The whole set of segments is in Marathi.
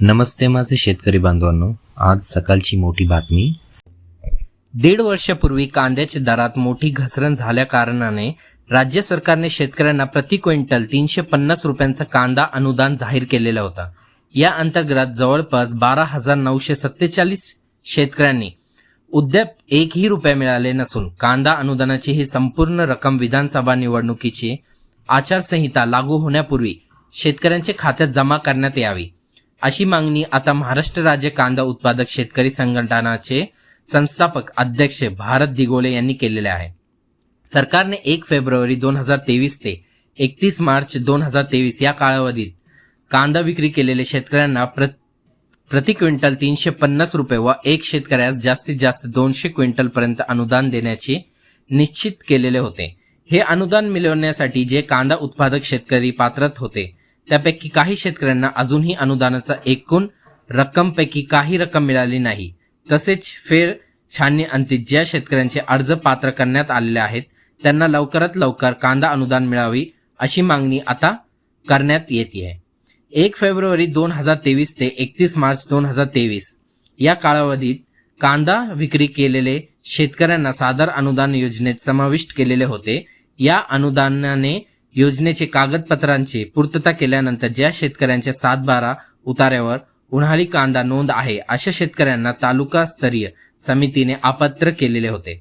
नमस्ते माझे शेतकरी बांधवांनो आज सकाळची मोठी बातमी. दीड वर्षापूर्वी कांद्याच्या दरात मोठी घसरण झाल्या कारणाने राज्य सरकारने शेतकऱ्यांना प्रति क्विंटल तीनशे पन्नास रुपयांचा कांदा अनुदान जाहीर केलेला होता. या अंतर्गत जवळपास बारा हजार नऊशे सत्तेचाळीस शेतकऱ्यांनी उद्याप एकही रुपया मिळाले नसून कांदा अनुदानाची ही संपूर्ण रक्कम विधानसभा निवडणुकीची आचारसंहिता लागू होण्यापूर्वी शेतकऱ्यांच्या खात्यात जमा करण्यात यावी. अशी मागणी आता महाराष्ट्र राज्य कांदा उत्पादक शेतकरी संघटनाचे संस्थापक अध्यक्ष भारत दिगोले यांनी केलेले आहे. सरकारने एक फेब्रुवारी दोन हजार तेवीस ते एकतीस मार्च दोन हजार तेवीस या कालावधीत कांदा विक्री केलेले शेतकऱ्यांना प्र प्रति क्विंटल तीनशे पन्नास रुपये व एक शेतकऱ्यास जास्तीत जास्त दोनशे क्विंटल पर्यंत अनुदान देण्याचे निश्चित केलेले होते. हे अनुदान मिळवण्यासाठी जे कांदा उत्पादक शेतकरी पात्रत होते त्यापैकी काही शेतकऱ्यांना अजूनही अनुदानाचा एकूण रक्कमपैकी काही रक्कम मिळाली नाही. तसेच फेर छाननी अंती ज्या शेतकऱ्यांचे अर्ज पात्र करण्यात आलेले आहेत त्यांना लवकरात लवकर कांदा अनुदान मिळावी अशी मागणी आता करण्यात येते आहे एक फेब्रुवारी दोन हजार तेवीस ते एकतीस मार्च दोन हजार तेवीस या कालावधीत कांदा विक्री केलेले शेतकऱ्यांना सादर अनुदान योजनेत समाविष्ट केलेले होते. या अनुदानाने योजनेचे कागदपत्रांची पूर्तता केल्यानंतर ज्या शेतकऱ्यांच्या सात बारा उतार्यावर उन्हाळी कांदा नोंद आहे अशा शेतकऱ्यांना तालुकास्तरीय समितीने अपात्र केलेले होते.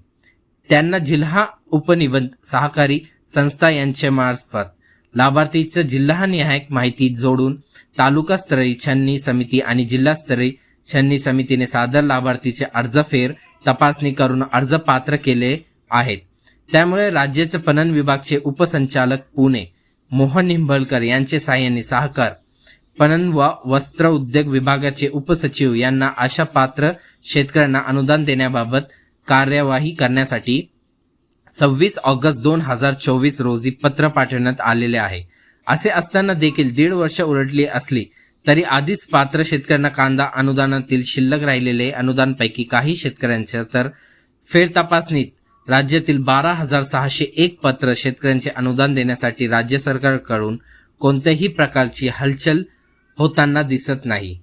त्यांना जिल्हा उपनिबंध सहकारी संस्था यांच्या मार्फत लाभार्थीचं जिल्हानिहाय माहिती जोडून तालुकास्तरीय छन्नी समिती आणि जिल्हास्तरीय छन्नी समितीने सादर लाभार्थीचे अर्ज फेर तपासणी करून अर्ज पात्र केले आहेत. त्यामुळे राज्याचे पणन विभागचे उपसंचालक पुणे मोहन निंबळकर यांचे सहाय्याने सहकार. पणन व वस्त्र उद्योग विभागाचे उपसचिव यांना अशा पात्र शेतकऱ्यांना अनुदान देण्याबाबत कार्यवाही करण्यासाठी सव्वीस ऑगस्ट दोन हजार चोवीस रोजी पत्र पाठवण्यात आलेले आहे. असे असताना देखील दीड वर्ष उलटली असली तरी आधीच पात्र शेतकऱ्यांना कांदा अनुदानातील शिल्लक राहिलेले अनुदानपैकी काही शेतकऱ्यांच्या तर फेर तपासणीत राज्यातील बारा हजार सहाशे एक पत्र शेतकऱ्यांचे अनुदान देण्यासाठी राज्य सरकारकडून कोणत्याही प्रकारची हलचल होताना दिसत नाही.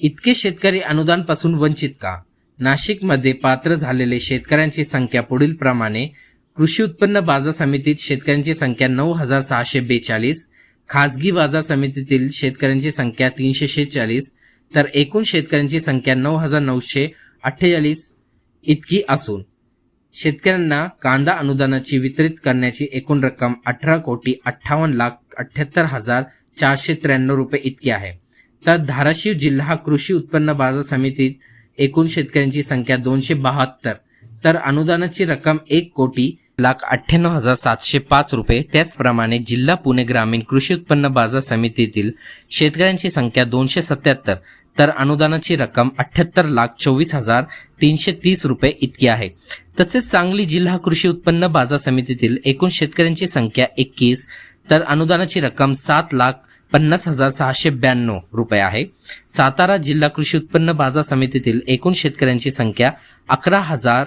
इतके शेतकरी अनुदानपासून वंचित का? नाशिकमध्ये पात्र झालेले शेतकऱ्यांची संख्या पुढील प्रमाणे कृषी उत्पन्न बाजार समितीत शेतकऱ्यांची संख्या नऊ हजार सहाशे बेचाळीस खाजगी बाजार समितीतील शेतकऱ्यांची संख्या तीनशे शेहेचाळीस तर एकूण शेतकऱ्यांची संख्या नऊ हजार नऊशे अठ्ठेचाळीस इतकी असून शेतकऱ्यांना कांदा अनुदानाची वितरित करण्याची एकूण रक्कम अठरा कोटी अठ्ठावन्न लाख अठ्ठ्याहत्तर हजार चारशे त्र्याण्णव रुपये इतकी आहे. तर धाराशिव जिल्हा कृषी उत्पन्न बाजार समितीत एकूण शेतकऱ्यांची संख्या दोनशे बहात्तर. तर अनुदानाची रक्कम एक कोटी लाख अठ्ठ्याण्णव हजार सातशे पाच रुपये. त्याचप्रमाणे जिल्हा पुणे ग्रामीण कृषी उत्पन्न बाजार समितीतील शेतकऱ्यांची संख्या दोनशे सत्याहत्तर तर अनुदानाची रक्कम अठ्ठ्याहत्तर लाख चोवीस हजार तीनशे तीस रुपये इतकी आहे. तसेच सांगली जिल्हा कृषी उत्पन्न बाजार समितीतील एकूण शेतकऱ्यांची संख्या एकवीस तर अनुदानाची रक्कम सात लाख पन्नास हजार सहाशे ब्याण्णव रुपये आहे. सातारा जिल्हा कृषी उत्पन्न बाजार समितीतील एकूण शेतकऱ्यांची संख्या अकरा हजार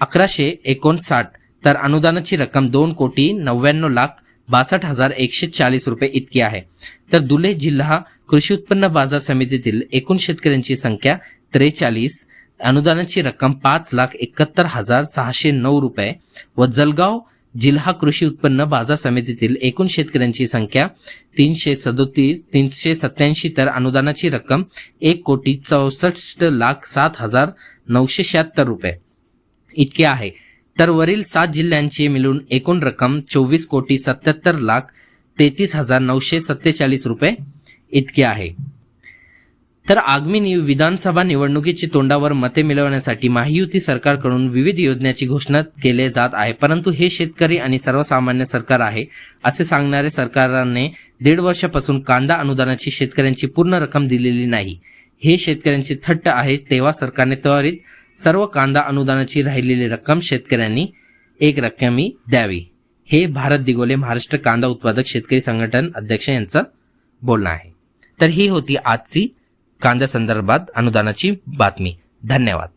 अकराशे एकोणसाठ तर अनुदानाची रक्कम दोन कोटी नव्याण्णव लाख बासष्ट हजार एकशे चाळीस रुपये इतकी आहे. तर दुले जिल्हा कृषी उत्पन्न बाजार समितीतील एकूण शेतकऱ्यांची संख्या त्रेचाळीस अनुदानाची रक्कम पाच लाख एकाहत्तर हजार सहाशे नऊ रुपये व जलगाव जिल्हा कृषी उत्पन्न बाजार समितीतील एकूण शेतकऱ्यांची संख्या तीनशे सदोतीस तीनशे सत्याऐंशी तर अनुदानाची रक्कम एक कोटी चौसष्ट लाख सात हजार नऊशे शहात्तर रुपये इतके आहे. तर वरील सात जिल्ह्यांची मिळून एकूण रक्कम चोवीस कोटी सत्याहत्तर लाख तेहतीस हजार नऊशे सत्तेचाळीस रुपये इतके आहे. तर आगामी नि विधानसभा निवडणुकीची तोंडावर मते मिळवण्यासाठी महायुती सरकारकडून विविध योजनेची घोषणा केले जात आहे. परंतु हे शेतकरी आणि सर्वसामान्य सरकार आहे असे सांगणारे सरकारने दीड वर्षापासून कांदा अनुदानाची शेतकऱ्यांची पूर्ण रक्कम दिलेली नाही. हे शेतकऱ्यांची थट्ट आहे तेव्हा सरकारने त्वरित सर्व कांदा अनुदानाची राहिलेली रक्कम शेतकऱ्यांनी एक रक्कमी द्यावी. हे भारत दिगोले महाराष्ट्र कांदा उत्पादक शेतकरी संघटन अध्यक्ष यांचं बोलणं आहे. तर ही होती आजची कांद्या संदर्भात अनुदानाची बातमी. धन्यवाद.